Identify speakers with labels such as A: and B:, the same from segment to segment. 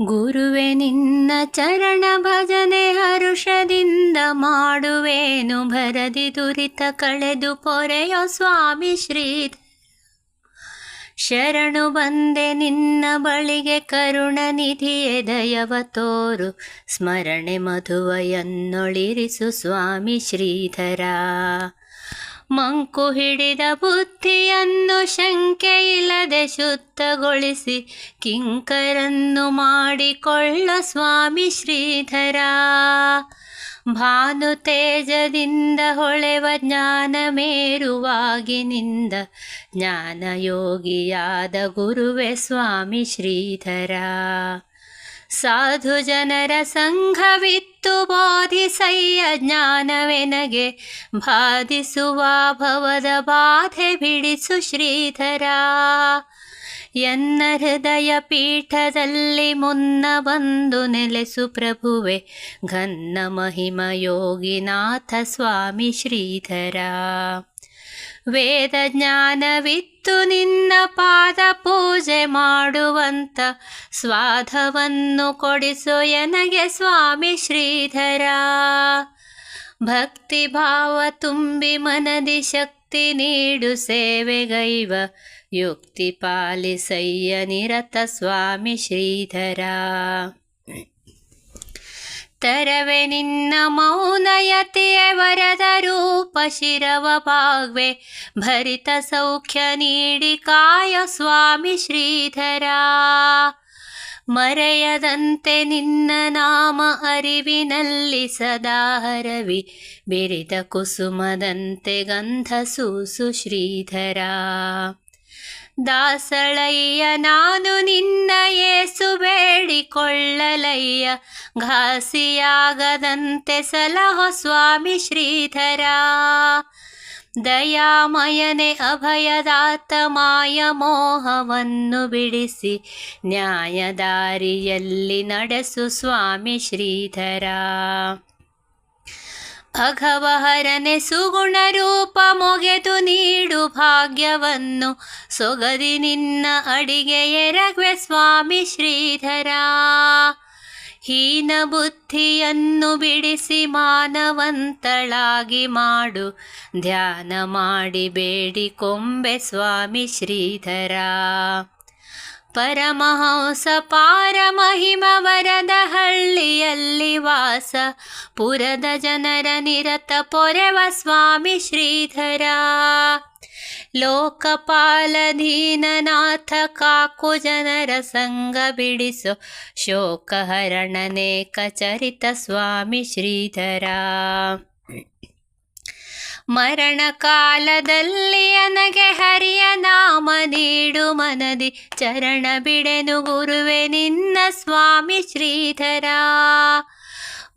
A: ಗುರುವೆ, ನಿನ್ನ ಚರಣ ಭಜನೆ ಹರುಷದಿಂದ ಮಾಡುವೇನು. ಭರದಿ ದುರಿತ ಕಳೆದು ಪೊರೆಯೋ ಸ್ವಾಮಿ ಶ್ರೀ ಶರಣು ಬಂದೆ, ನಿನ್ನ ಬಳಿಗೆ ಕರುಣ ನಿಧಿಯೇ ದಯವ ತೋರು. ಸ್ಮರಣೆ ಮಧುವಯನ್ನೊಳಿರಿಸು ಸ್ವಾಮಿ ಶ್ರೀಧರ. ಮಂಕು ಹಿಡಿದ ಬುದ್ಧಿಯನ್ನು ಶಂಕೆ ಇಲ್ಲದೆ ಶುದ್ಧಗೊಳಿಸಿ ಕಿಂಕರನ್ನು ಮಾಡಿಕೊಳ್ಳ ಸ್ವಾಮಿ ಶ್ರೀಧರ. ಭಾನು ತೇಜದಿಂದ ಹೊಳೆವ ಜ್ಞಾನ ಮೇರುವಾಗಿನಿಂದ ಜ್ಞಾನಯೋಗಿಯಾದ ಗುರುವೆ ಸ್ವಾಮಿ ಶ್ರೀಧರ. ಸಾಧು ಜನರ ಸಂಘವಿತ್ತು ಬೋಧಿಸಯ್ಯ ಜ್ಞಾನವೆನಗೆ ಬಾಧಿಸುವ ಭವದ ಬಾಧೆ ಬಿಡಿಸು ಶ್ರೀಧರ ಎನ್ನ ಹೃದಯ ಪೀಠದಲ್ಲಿ ಮುನ್ನ ಬಂದು ನೆಲೆಸು ಪ್ರಭುವೆ ಘನ್ನ ಮಹಿಮ ಯೋಗಿನಾಥ ಸ್ವಾಮಿ ಶ್ರೀಧರ ವೇದ ಜ್ಞಾನವಿತ್ತು ನಿನ್ನ ಪಾದ ಪೂಜೆ ಮಾಡುವಂತ ಸ್ವಾಧವನ್ನು ಕೊಡಿಸು ಎನಗೆ ಸ್ವಾಮಿ ಶ್ರೀಧರ. ಭಕ್ತಿ ಭಾವ ತುಂಬಿ ಮನದಿ ಶಕ್ತಿ ನೀಡು ಸೇವೆಗೈವ ಯುಕ್ತಿ ಪಾಲಿಸಯ್ಯ ನಿರತ ಸ್ವಾಮಿ ಶ್ರೀಧರ. ತರವೆ ನಿನ್ನ ಮೌನಯತಿಯ ವರದ ರೂಪ ಶಿರವ ಭಾಗ್ವೆ. ಭರಿತ ಸೌಖ್ಯ ನೀಡಿ ಕಾಯ ಸ್ವಾಮಿ ಶ್ರೀಧರ. ಮರೆಯದಂತೆ ನಿನ್ನ ನಾಮ ಅರಿವಿನಲ್ಲಿ ಸದಾ ಹರವಿ. ಬಿರಿದ ಕುಸುಮದಂತೆ ಗಂಧ ಸೂಸು ಶ್ರೀಧರ. ದಾಸಳಯ್ಯ, ನಾನು ನಿನ್ನ ಏಸು ಬೇಡಿಕೊಳ್ಳಲಯ್ಯ. ಘಾಸಿಯಾಗದಂತೆ ಸಲಹೋ ಸ್ವಾಮಿ ಶ್ರೀಧರ. ದಯಾಮಯನೆ, ಅಭಯದಾತ ಮಾಯ ಮೋಹವನ್ನು ಬಿಡಿಸಿ ನ್ಯಾಯದಾರಿಯಲ್ಲಿ ನಡೆಸು ಸ್ವಾಮಿ ಶ್ರೀಧರ. ಅಘವಹರನೆ ಸುಗುಣ ರೂಪ ಮೊಗೆದು ನೀಡು ಭಾಗ್ಯವನ್ನು. ಸೊಗದಿ ನಿನ್ನ ಅಡಿಗೆ ಎರಗ್ವೆ ಸ್ವಾಮಿ ಶ್ರೀಧರ. ಹೀನ ಬುದ್ಧಿಯನ್ನು ಬಿಡಿಸಿ ಮಾನವಂತಳಾಗಿ ಮಾಡು. ಧ್ಯಾನ ಮಾಡಿ ಬೇಡಿ ಕೊಂಬೆ ಸ್ವಾಮಿ ಶ್ರೀಧರ. ಪರಮಹಂಸ ಪಾರಮಹಿಮ ವರದ ಹಳ್ಳಿಯಲ್ಲಿ ವಾಸ. ಪುರದ ಜನರ ನಿರತ ಪೊರೆವ ಸ್ವಾಮಿ ಶ್ರೀಧರ. ಲೋಕಪಾಲ ದೀನನಾಥ ಕಾಕು ಜನರ ಸಂಗ ಬಿಡಿಸು. ಶೋಕಹರಣನೇ ಕಚರಿತ ಸ್ವಾಮಿ ಶ್ರೀಧರ. ಮರಣ ಕಾಲದಲ್ಲಿ ನನಗೆ ಹರಿಯ ನಾಮ ನೀಡು ಮನದಿ. ಚರಣ ಬಿಡೆನು ಗುರುವೆ ನಿನ್ನ ಸ್ವಾಮಿ ಶ್ರೀಧರ.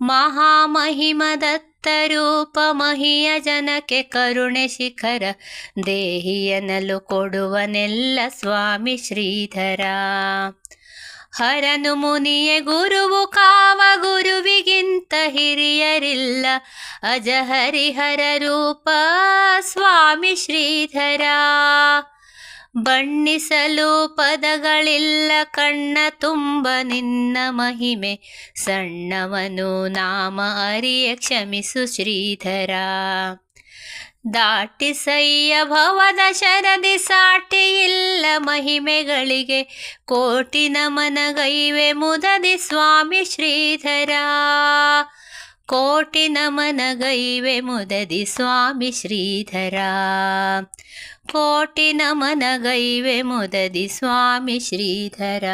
A: ಮಹಾಮಹಿಮದತ್ತ ರೂಪ ಮಹಿಯ ಜನಕ್ಕೆ ಕರುಣೆ ಶಿಖರ ದೇಹಿಯನಲು ಕೊಡುವನೆಲ್ಲ ಸ್ವಾಮಿ ಶ್ರೀಧರ. ಹರನು ಮುನಿಯೇ, ಗುರುವು ಕಾವ ಗುರುವಿಗಿಂತ ಹಿರಿಯರಿಲ್ಲ, ಅಜಹರಿಹರ ರೂಪ ಸ್ವಾಮಿ ಶ್ರೀಧರ. ಬಣ್ಣಿಸಲು ಪದಗಳಿಲ್ಲ ಕಣ್ಣ ತುಂಬ ನಿನ್ನ ಮಹಿಮೆ. ಸಣ್ಣವನು ನಾಮ ಅರಿಯ ಕ್ಷಮಿಸು ಶ್ರೀಧರ. ದಾಟಿಸಯ್ಯ ಭವದ ಶರದಿ ಸಾಟಿ ಇಲ್ಲ ಮಹಿಮೆಗಳಿಗೆ. ಕೋಟಿ ನಮನಗೈವೆ ಮುದದಿ ಸ್ವಾಮಿ ಶ್ರೀಧರ. ಕೋಟಿ ನಮನಗೈವೆ ಮುದದಿ ಸ್ವಾಮಿ ಶ್ರೀಧರ. ಕೋಟಿ ನಮನಗೈವೆ ಮುದದಿ ಸ್ವಾಮಿ ಶ್ರೀಧರ